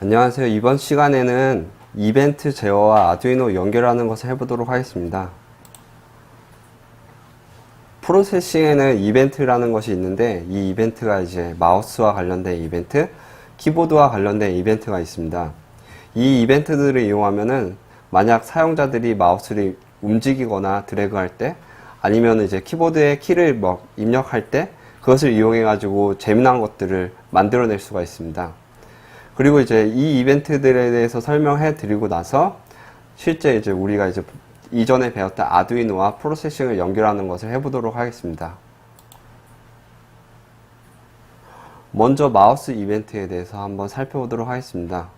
안녕하세요. 이번 시간에는 이벤트 제어와 아두이노 연결하는 것을 해보도록 하겠습니다. 프로세싱에는 이벤트라는 것이 있는데 이 이벤트가 이제 마우스와 관련된 이벤트, 키보드와 관련된 이벤트가 있습니다. 이 이벤트들을 이용하면은 만약 사용자들이 마우스를 움직이거나 드래그 할 때 아니면 이제 키보드에 키를 뭐 입력할 때 그것을 이용해 가지고 재미난 것들을 만들어낼 수가 있습니다. 그리고 이제 이 이벤트들에 대해서 설명해 드리고 나서 실제 이제 우리가 이제 이전에 배웠던 아두이노와 프로세싱을 연결하는 것을 해보도록 하겠습니다. 먼저 마우스 이벤트에 대해서 한번 살펴보도록 하겠습니다.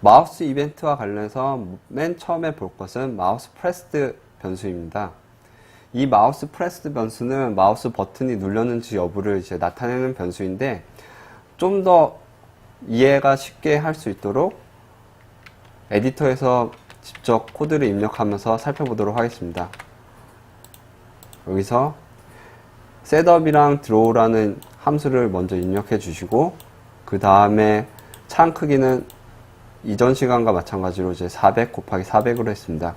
마우스 이벤트와 관련해서 맨 처음에 볼 것은 마우스 프레스드 변수입니다. 이 마우스 프레스드 변수는 마우스 버튼이 눌렸는지 여부를 이제 나타내는 변수인데 좀 더 이해가 쉽게 할 수 있도록 에디터에서 직접 코드를 입력하면서 살펴보도록 하겠습니다. 여기서 셋업이랑 드로우라는 함수를 먼저 입력해 주시고 그 다음에 창 크기는 이전 시간과 마찬가지로 이제 400 곱하기 400으로 했습니다.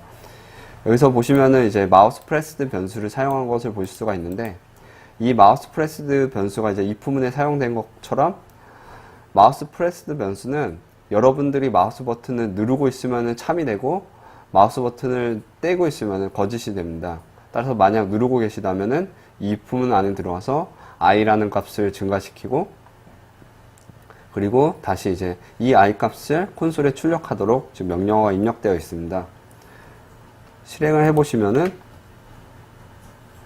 여기서 보시면은 이제 마우스 프레스드 변수를 사용한 것을 보실 수가 있는데 이 마우스 프레스드 변수가 이제 if문에 사용된 것처럼 마우스 프레스드 변수는 여러분들이 마우스 버튼을 누르고 있으면은 참이 되고 마우스 버튼을 떼고 있으면은 거짓이 됩니다. 따라서 만약 누르고 계시다면은 이 if문 안에 들어와서 i라는 값을 증가시키고 그리고 다시 이제 이 i 값을 콘솔에 출력하도록 지금 명령어가 입력되어 있습니다. 실행을 해보시면은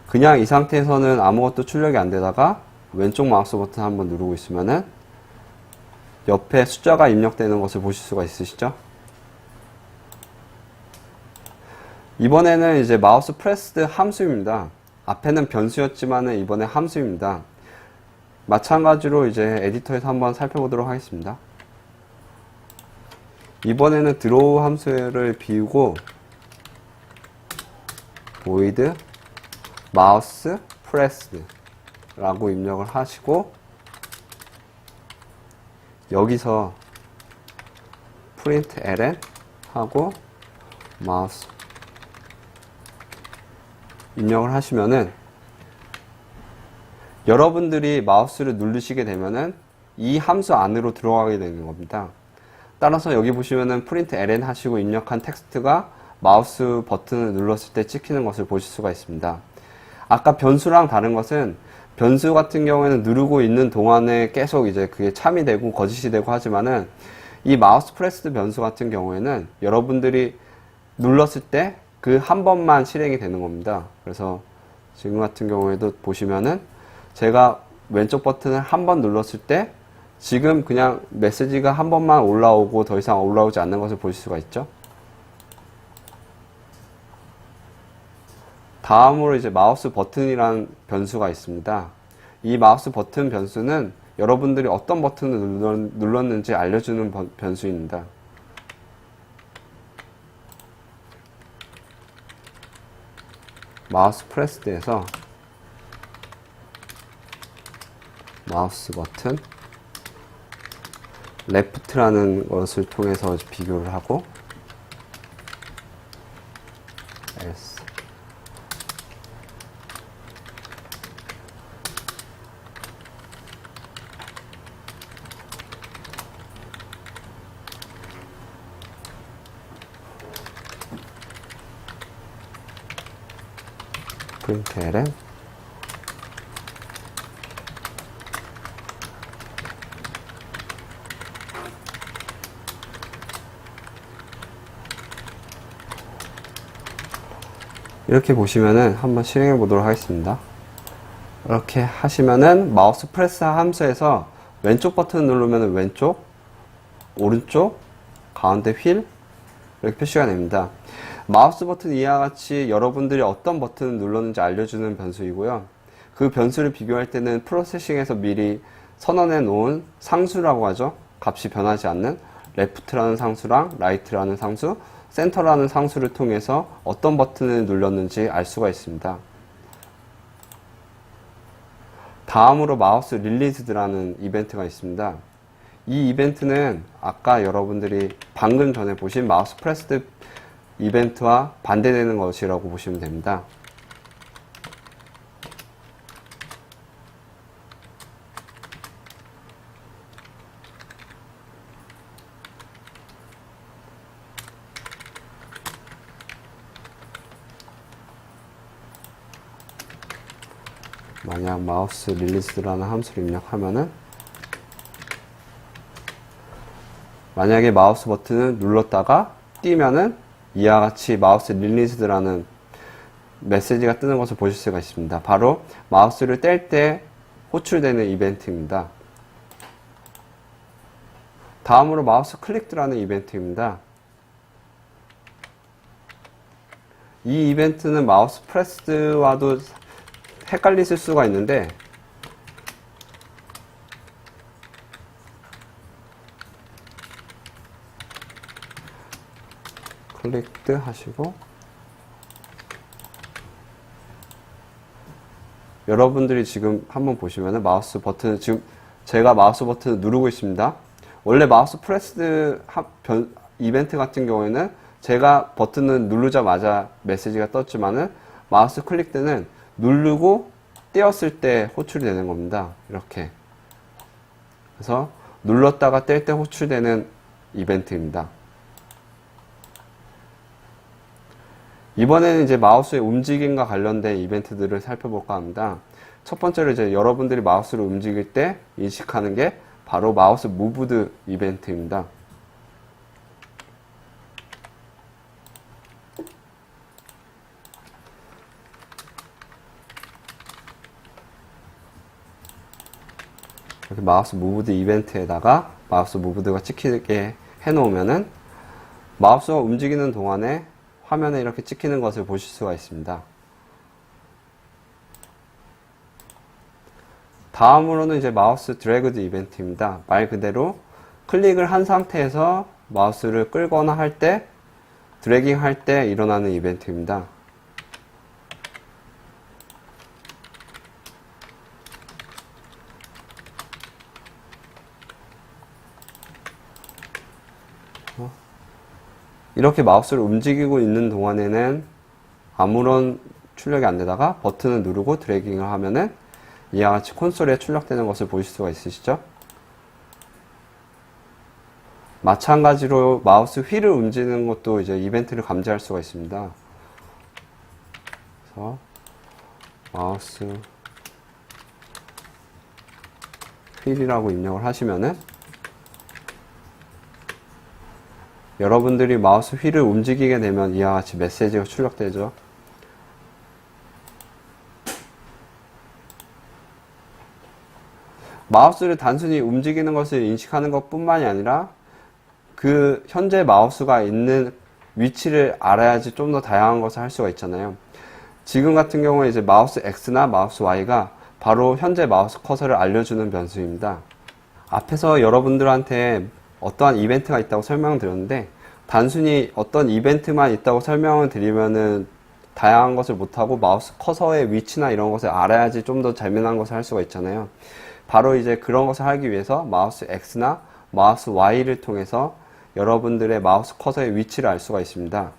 그냥 이 상태에서는 아무것도 출력이 안 되다가 왼쪽 마우스 버튼 한번 누르고 있으면은 옆에 숫자가 입력되는 것을 보실 수가 있으시죠? 이번에는 이제 마우스 프레스드 함수입니다. 앞에는 변수였지만은 이번에 함수입니다. 마찬가지로 이제 에디터에서 한번 살펴보도록 하겠습니다. 이번에는 드로우 함수를 비우고 void mouse pressed 라고 입력을 하시고 여기서 print ln 하고 mouse 입력을 하시면은 여러분들이 마우스를 누르시게 되면은 이 함수 안으로 들어가게 되는 겁니다. 따라서 여기 보시면은 print ln 하시고 입력한 텍스트가 마우스 버튼을 눌렀을 때 찍히는 것을 보실 수가 있습니다. 아까 변수랑 다른 것은 변수 같은 경우에는 누르고 있는 동안에 계속 이제 그게 참이 되고 거짓이 되고 하지만은 이 마우스 프레스드 변수 같은 경우에는 여러분들이 눌렀을 때 그 한 번만 실행이 되는 겁니다. 그래서 지금 같은 경우에도 보시면은 제가 왼쪽 버튼을 한 번 눌렀을 때 지금 그냥 메시지가 한 번만 올라오고 더 이상 올라오지 않는 것을 보실 수가 있죠. 다음으로 이제 마우스 버튼이라는 변수가 있습니다. 이 마우스 버튼 변수는 여러분들이 어떤 버튼을 눌렀는지 알려주는 번- 변수입니다. 마우스 프레스드에서 마우스 버튼 레프트라는 것을 통해서 비교를 하고 S 프린트 ln 이렇게 보시면은 한번 실행해 보도록 하겠습니다. 이렇게 하시면은 마우스 프레스 함수에서 왼쪽 버튼 누르면 왼쪽, 오른쪽, 가운데 휠 이렇게 표시가 됩니다. 마우스 버튼 이와 같이 여러분들이 어떤 버튼을 눌렀는지 알려주는 변수이고요. 그 변수를 비교할 때는 프로세싱에서 미리 선언해 놓은 상수라고 하죠. 값이 변하지 않는 left라는 상수랑 right라는 상수, center라는 상수를 통해서 어떤 버튼을 눌렀는지 알 수가 있습니다. 다음으로 마우스 릴리즈드라는 이벤트가 있습니다. 이 이벤트는 아까 여러분들이 방금 전에 보신 마우스 프레스드 이벤트와 반대되는 것이라고 보시면 됩니다. 만약 마우스 릴리스라는 함수를 입력하면은 만약에 마우스 버튼을 눌렀다가 띄면은 이와 같이 마우스 릴리스드라는 메시지가 뜨는 것을 보실 수가 있습니다. 바로 마우스를 뗄 때 호출되는 이벤트입니다. 다음으로 마우스 클릭드라는 이벤트입니다. 이 이벤트는 마우스 프레스와도 헷갈리실 수가 있는데 클릭드 하시고 여러분들이 지금 한번 보시면은 마우스 버튼 지금 제가 마우스 버튼을 누르고 있습니다. 원래 마우스 프레스드 이벤트 같은 경우에는 제가 버튼을 누르자마자 메시지가 떴지만은 마우스 클릭드는 누르고 떼었을 때 호출이 되는 겁니다. 이렇게. 그래서 눌렀다가 뗄 때 호출되는 이벤트입니다. 이번에는 이제 마우스의 움직임과 관련된 이벤트들을 살펴볼까 합니다. 첫 번째로 이제 여러분들이 마우스를 움직일 때 인식하는 게 바로 마우스 무브드 이벤트입니다. 이렇게 마우스 무브드 이벤트에다가 마우스 무브드가 찍히게 해놓으면은 마우스가 움직이는 동안에 화면에 이렇게 찍히는 것을 보실 수가 있습니다. 다음으로는 이제 마우스 드래그드 이벤트입니다. 말 그대로 클릭을 한 상태에서 마우스를 끌거나 할 때, 드래깅 할 때 일어나는 이벤트입니다. 이렇게 마우스를 움직이고 있는 동안에는 아무런 출력이 안 되다가 버튼을 누르고 드래깅을 하면은 이와 같이 콘솔에 출력되는 것을 보실 수가 있으시죠? 마찬가지로 마우스 휠을 움직이는 것도 이제 이벤트를 감지할 수가 있습니다. 그래서 마우스 휠이라고 입력을 하시면은 여러분들이 마우스 휠을 움직이게 되면 이와 같이 메시지가 출력되죠. 마우스를 단순히 움직이는 것을 인식하는 것 뿐만이 아니라 그 현재 마우스가 있는 위치를 알아야지 좀 더 다양한 것을 할 수가 있잖아요. 지금 같은 경우에 이제 마우스 X나 마우스 Y가 바로 현재 마우스 커서를 알려주는 변수입니다. 앞에서 여러분들한테 어떠한 이벤트가 있다고 설명드렸는데 단순히 어떤 이벤트만 있다고 설명을 드리면은 다양한 것을 못하고 마우스 커서의 위치나 이런 것을 알아야지 좀 더 재미난 것을 할 수가 있잖아요. 바로 이제 그런 것을 하기 위해서 마우스 X나 마우스 Y를 통해서 여러분들의 마우스 커서의 위치를 알 수가 있습니다.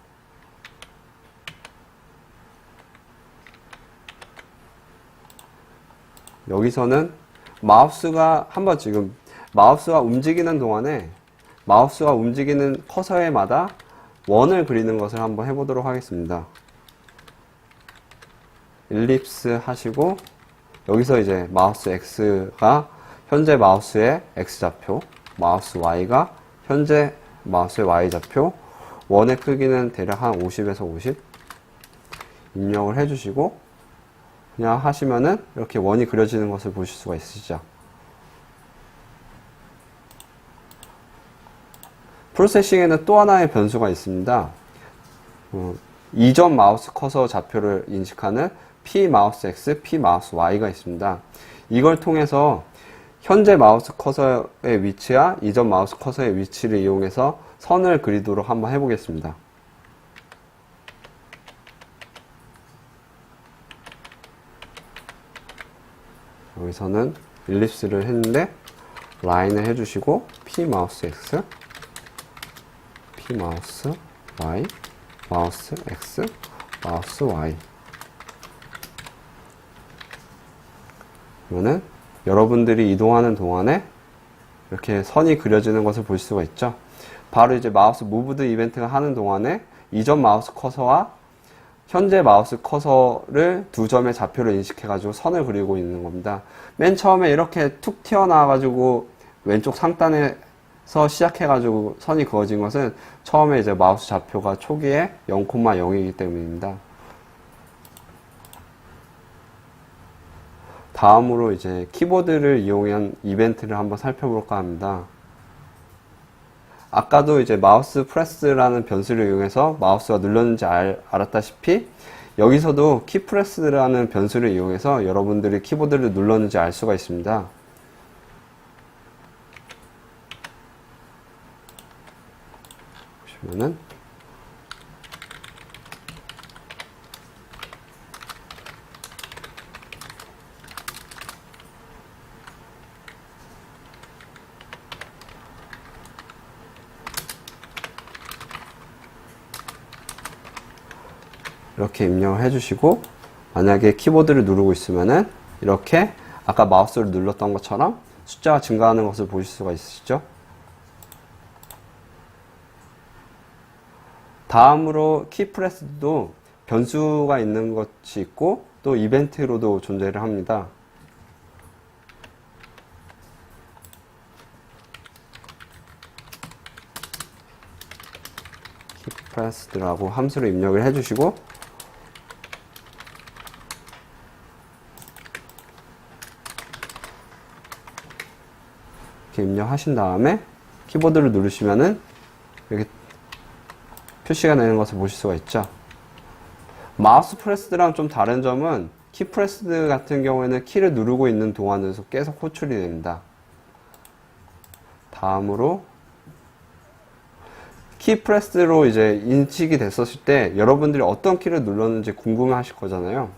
여기서는 마우스가 한번 지금 마우스가 움직이는 동안에 마우스가 움직이는 커서에마다 원을 그리는 것을 한번 해보도록 하겠습니다. 일립스 하시고 여기서 이제 마우스 X가 현재 마우스의 X좌표, 마우스 Y가 현재 마우스의 Y좌표, 원의 크기는 대략 한 50에서 50 입력을 해주시고 그냥 하시면은 이렇게 원이 그려지는 것을 보실 수가 있으시죠. 프로세싱에는 또 하나의 변수가 있습니다. 어, 이전 마우스 커서 좌표를 인식하는 P 마우스 X, P 마우스 Y가 있습니다. 이걸 통해서 현재 마우스 커서의 위치와 이전 마우스 커서의 위치를 이용해서 선을 그리도록 한번 해보겠습니다. 여기서는 일립스를 했는데 라인을 해주시고 P 마우스 X, P 마우스 Y, 마우스 X, 마우스 Y. 그러면은 여러분들이 이동하는 동안에 이렇게 선이 그려지는 것을 볼 수가 있죠. 바로 이제 마우스 무브드 이벤트가 하는 동안에 이전 마우스 커서와 현재 마우스 커서를 두 점의 좌표를 인식해가지고 선을 그리고 있는 겁니다. 맨 처음에 이렇게 툭 튀어나와가지고 왼쪽 상단에 서 시작해가지고 선이 그어진 것은 처음에 이제 마우스 좌표가 초기에 0,0이기 때문입니다. 다음으로 이제 키보드를 이용한 이벤트를 한번 살펴볼까 합니다. 아까도 이제 마우스 프레스라는 변수를 이용해서 마우스가 눌렀는지 알, 알았다시피 여기서도 키 프레스라는 변수를 이용해서 여러분들이 키보드를 눌렀는지 알 수가 있습니다. 보시면은 이렇게 입력을 해주시고 만약에 키보드를 누르고 있으면은 이렇게 아까 마우스를 눌렀던 것처럼 숫자가 증가하는 것을 보실 수가 있으시죠? 다음으로 키프레스도 변수가 있는 것이 있고 또 이벤트로도 존재를 합니다. 키프레스드라고 함수를 입력을 해주시고 이렇게 입력하신 다음에 키보드를 누르시면은 이렇게 표시가 되는 것을 보실 수가 있죠. 마우스 프레스드랑 좀 다른 점은 키 프레스드 같은 경우에는 키를 누르고 있는 동안에서 계속 호출이 됩니다. 다음으로 키 프레스로 이제 인식이 됐었을 때 여러분들이 어떤 키를 눌렀는지 궁금해 하실 거잖아요.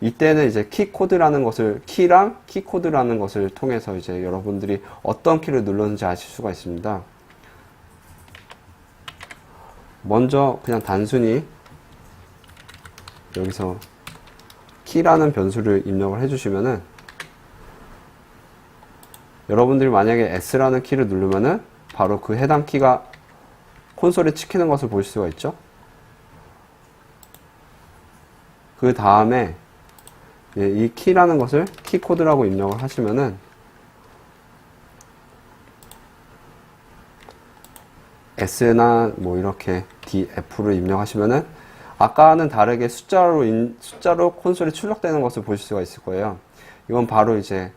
이때는 이제 키 코드라는 것을 키랑 키 코드라는 것을 통해서 이제 여러분들이 어떤 키를 눌렀는지 아실 수가 있습니다. 먼저 그냥 단순히 여기서 키라는 변수를 입력을 해주시면은 여러분들이 만약에 S라는 키를 누르면은 바로 그 해당 키가 콘솔에 찍히는 것을 볼 수가 있죠. 그 다음에 예, 이 키라는 것을 키 코드라고 입력을 하시면은 S나 뭐 이렇게 D, F를 입력하시면은 아까는 다르게 숫자로 인, 숫자로 콘솔이 출력되는 것을 보실 수가 있을 거예요. 이건 바로 이제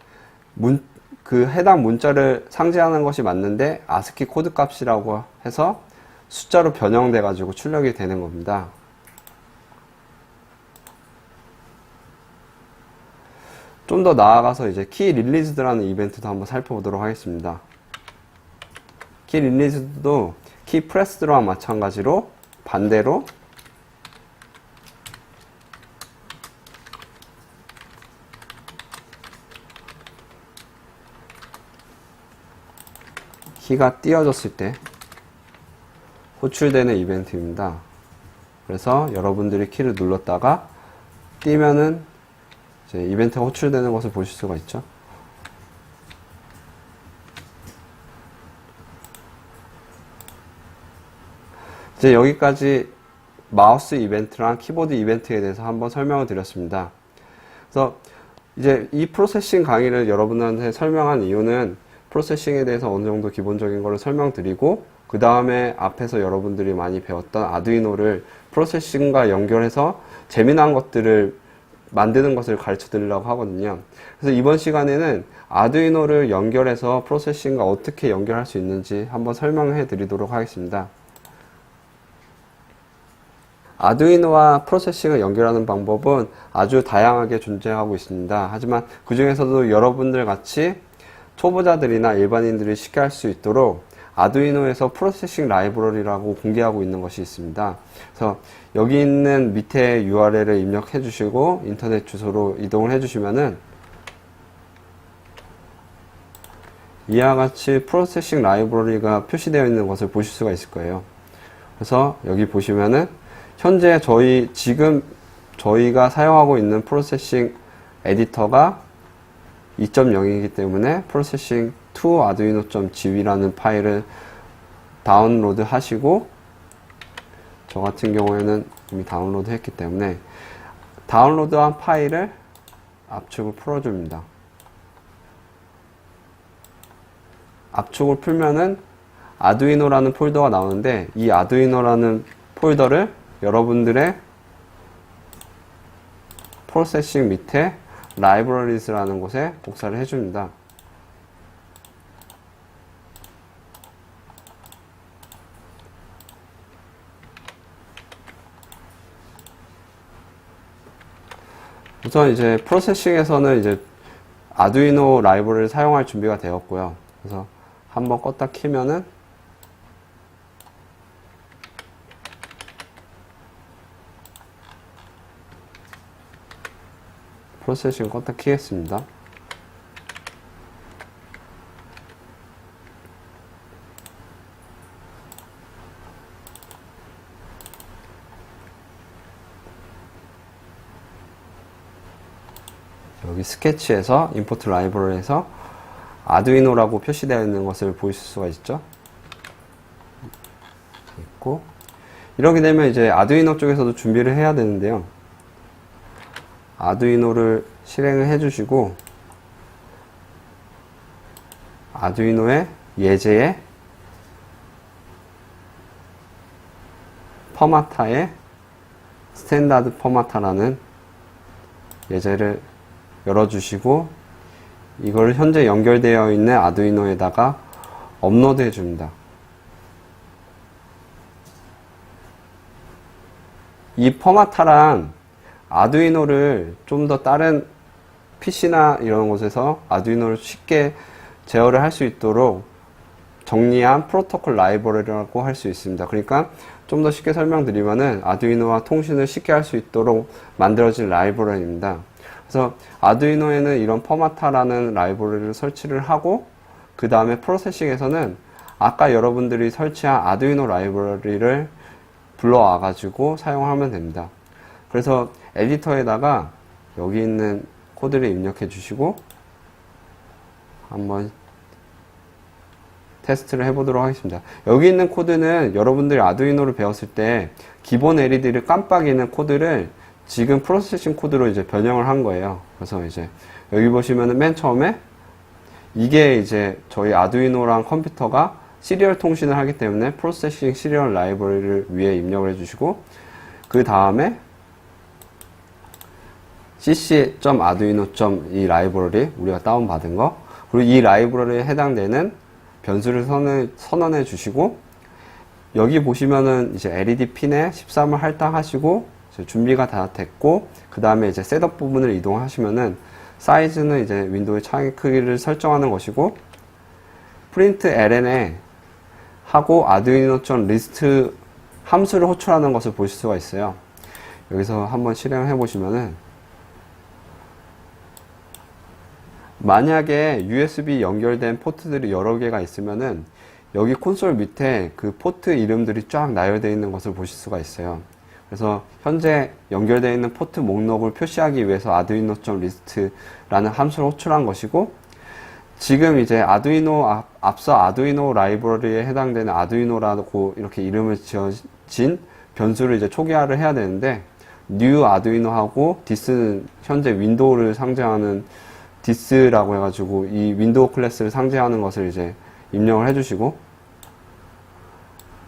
문, 그 해당 문자를 상징하는 것이 맞는데 아스키 코드 값이라고 해서 숫자로 변형돼 가지고 출력이 되는 겁니다. 좀 더 나아가서 이제 키 릴리즈드라는 이벤트도 한번 살펴보도록 하겠습니다. 키 릴리즈도 키 프레스드와 마찬가지로 반대로 키가 띄어졌을 때 호출되는 이벤트입니다. 그래서 여러분들이 키를 눌렀다가 이제 이벤트가 호출되는 것을 보실 수가 있죠. 이제 여기까지 마우스 이벤트랑 키보드 이벤트에 대해서 한번 설명을 드렸습니다. 그래서 이제 이 프로세싱 강의를 여러분한테 설명한 이유는 프로세싱에 대해서 어느 정도 기본적인 거를 설명드리고 그 다음에 앞에서 여러분들이 많이 배웠던 아두이노를 프로세싱과 연결해서 재미난 것들을 만드는 것을 가르쳐 드리려고 하거든요. 그래서 이번 시간에는 아두이노를 연결해서 프로세싱과 어떻게 연결할 수 있는지 한번 설명해 드리도록 하겠습니다. 아두이노와 프로세싱을 연결하는 방법은 아주 다양하게 존재하고 있습니다. 하지만 그 중에서도 여러분들 같이 초보자들이나 일반인들이 쉽게 할 수 있도록 아두이노에서 프로세싱 라이브러리라고 공개하고 있는 것이 있습니다. 그래서 여기 있는 밑에 URL을 입력해 주시고 인터넷 주소로 이동을 해 주시면은 이와 같이 프로세싱 라이브러리가 표시되어 있는 것을 보실 수가 있을 거예요. 그래서 여기 보시면은 현재 저희 지금 저희가 사용하고 있는 프로세싱 에디터가 2.0이기 때문에 프로세싱 to arduino.gw라는 파일을 다운로드 하시고 저 같은 경우에는 이미 다운로드 했기 때문에 다운로드한 파일을 압축을 풀어줍니다. 압축을 풀면은 아두이노라는 폴더가 나오는데 이 아두이노라는 폴더를 여러분들의 프로세싱 밑에 라이브러리스라는 곳에 복사를 해줍니다. 우선 이제 프로세싱에서는 이제 아두이노 라이브러리를 사용할 준비가 되었고요. 그래서 한번 껐다 키면은 프로세싱 껐다 키겠습니다. 여기 스케치에서 임포트 라이브러리에서 아두이노라고 표시되어 있는 것을 보실 수가 있죠. 있고 이렇게 되면 이제 아두이노 쪽에서도 준비를 해야 되는데요. 아두이노를 실행을 해주시고 아두이노의 예제에 퍼마타에 스탠다드 퍼마타라는 예제를 열어주시고 이걸 현재 연결되어 있는 아두이노에다가 업로드 해줍니다. 이 퍼마타랑 아두이노를 좀 더 다른 PC나 이런 곳에서 아두이노를 쉽게 제어를 할 수 있도록 정리한 프로토콜 라이브러리라고 할 수 있습니다. 그러니까 좀 더 쉽게 설명드리면은 아두이노와 통신을 쉽게 할 수 있도록 만들어진 라이브러리입니다. 그래서 아두이노에는 이런 퍼마타라는 라이브러리를 설치를 하고 그 다음에 프로세싱에서는 아까 여러분들이 설치한 아두이노 라이브러리를 불러와 가지고 사용하면 됩니다. 그래서 에디터에다가 여기 있는 코드를 입력해 주시고 한번 테스트를 해보도록 하겠습니다. 여기 있는 코드는 여러분들이 아두이노를 배웠을 때 기본 LED를 깜빡이는 코드를 지금 프로세싱 코드로 이제 변형을 한 거예요. 그래서 이제 여기 보시면은 맨 처음에 이게 이제 저희 아두이노랑 컴퓨터가 시리얼 통신을 하기 때문에 프로세싱 시리얼 라이브러리를 위에 입력을 해주시고 그 다음에 cc.arduino. 이 라이브러리 우리가 다운받은 거 그리고 이 라이브러리에 해당되는 변수를 선언, 선언해 주시고 여기 보시면은 이제 LED 핀에 13을 할당하시고 준비가 다 됐고 그 다음에 이제 셋업 부분을 이동하시면은 사이즈는 이제 윈도우의 창의 크기를 설정하는 것이고 프린트 ln에 하고 arduino.list 함수를 호출하는 것을 보실 수가 있어요. 여기서 한번 실행해 보시면은 만약에 USB 연결된 포트들이 여러 개가 있으면은 여기 콘솔 밑에 그 포트 이름들이 쫙 나열되어 있는 것을 보실 수가 있어요. 그래서 현재 연결되어 있는 포트 목록을 표시하기 위해서 arduino.list라는 함수를 호출한 것이고 지금 이제 아두이노 앞서 아두이노 라이브러리에 해당되는 아두이노라고 이렇게 이름을 지어진 변수를 이제 초기화를 해야 되는데 new 아두이노하고 디스는 현재 윈도우를 상징하는 디스라고 해가지고 이 윈도우 클래스를 상징하는 것을 이제 입력을 해주시고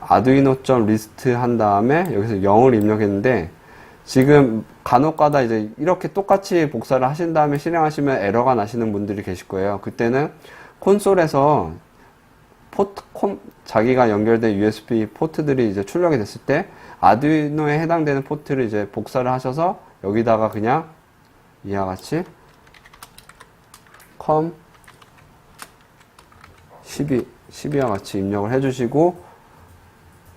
arduino.list 한 다음에 여기서 0을 입력했는데 지금 간혹가다 이제 이렇게 똑같이 복사를 하신 다음에 실행하시면 에러가 나시는 분들이 계실 거예요. 그때는 콘솔에서 포트 콘 자기가 연결된 USB 포트들이 이제 출력이 됐을 때 아두이노에 해당되는 포트를 이제 복사를 하셔서 여기다가 그냥 이와 같이 컴 12, 12와 같이 입력을 해주시고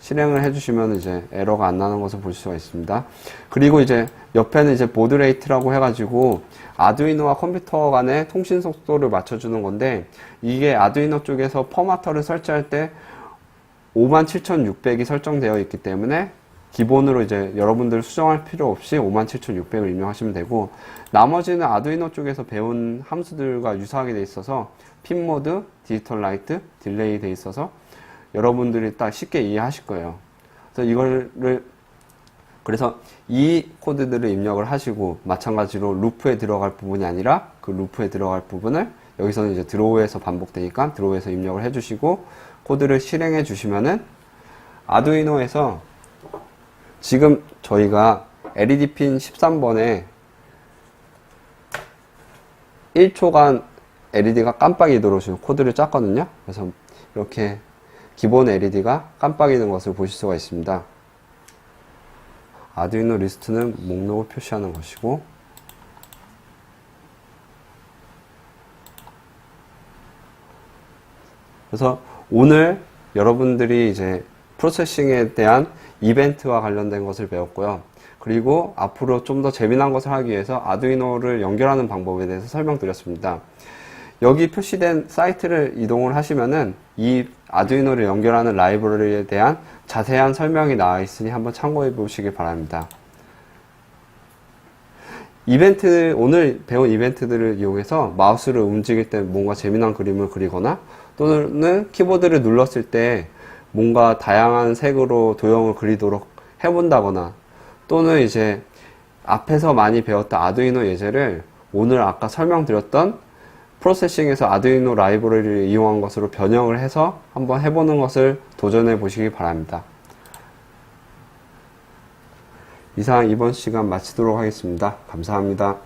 실행을 해주시면 이제 에러가 안 나는 것을 볼 수가 있습니다. 그리고 이제 옆에는 이제 보드 레이트라고 해가지고 아두이노와 컴퓨터 간의 통신 속도를 맞춰주는 건데 이게 아두이노 쪽에서 퍼마터를 설치할 때 57,600이 설정되어 있기 때문에 기본으로 이제 여러분들 수정할 필요 없이 57,600을 입력하시면 되고 나머지는 아두이노 쪽에서 배운 함수들과 유사하게 돼 있어서 핀 모드, 디지털 라이트, 딜레이 돼 있어서 여러분들이 딱 쉽게 이해하실 거예요. 그래서 이거를 그래서 이 코드들을 입력을 하시고 마찬가지로 루프에 들어갈 부분이 아니라 그 루프에 들어갈 부분을 여기서는 이제 드로우에서 반복되니까 드로우에서 입력을 해주시고 코드를 실행해 주시면은 아두이노에서 지금 저희가 LED 핀 13번에 1초간 LED가 깜빡이도록 지금 코드를 짰거든요. 그래서 이렇게 기본 LED가 깜빡이는 것을 보실 수가 있습니다. 아두이노 리스트는 목록을 표시하는 것이고 그래서 오늘 여러분들이 이제 프로세싱에 대한 이벤트와 관련된 것을 배웠고요. 그리고 앞으로 좀 더 재미난 것을 하기 위해서 아두이노를 연결하는 방법에 대해서 설명드렸습니다. 여기 표시된 사이트를 이동을 하시면은 이 아두이노를 연결하는 라이브러리에 대한 자세한 설명이 나와 있으니 한번 참고해 보시기 바랍니다. 이벤트, 오늘 배운 이벤트들을 이용해서 마우스를 움직일 때 뭔가 재미난 그림을 그리거나 또는 키보드를 눌렀을 때 뭔가 다양한 색으로 도형을 그리도록 해본다거나 또는 이제 앞에서 많이 배웠던 아두이노 예제를 오늘 아까 설명드렸던 프로세싱에서 아두이노 라이브러리를 이용한 것으로 변형을 해서 한번 해보는 것을 도전해 보시기 바랍니다. 이상 이번 시간 마치도록 하겠습니다. 감사합니다.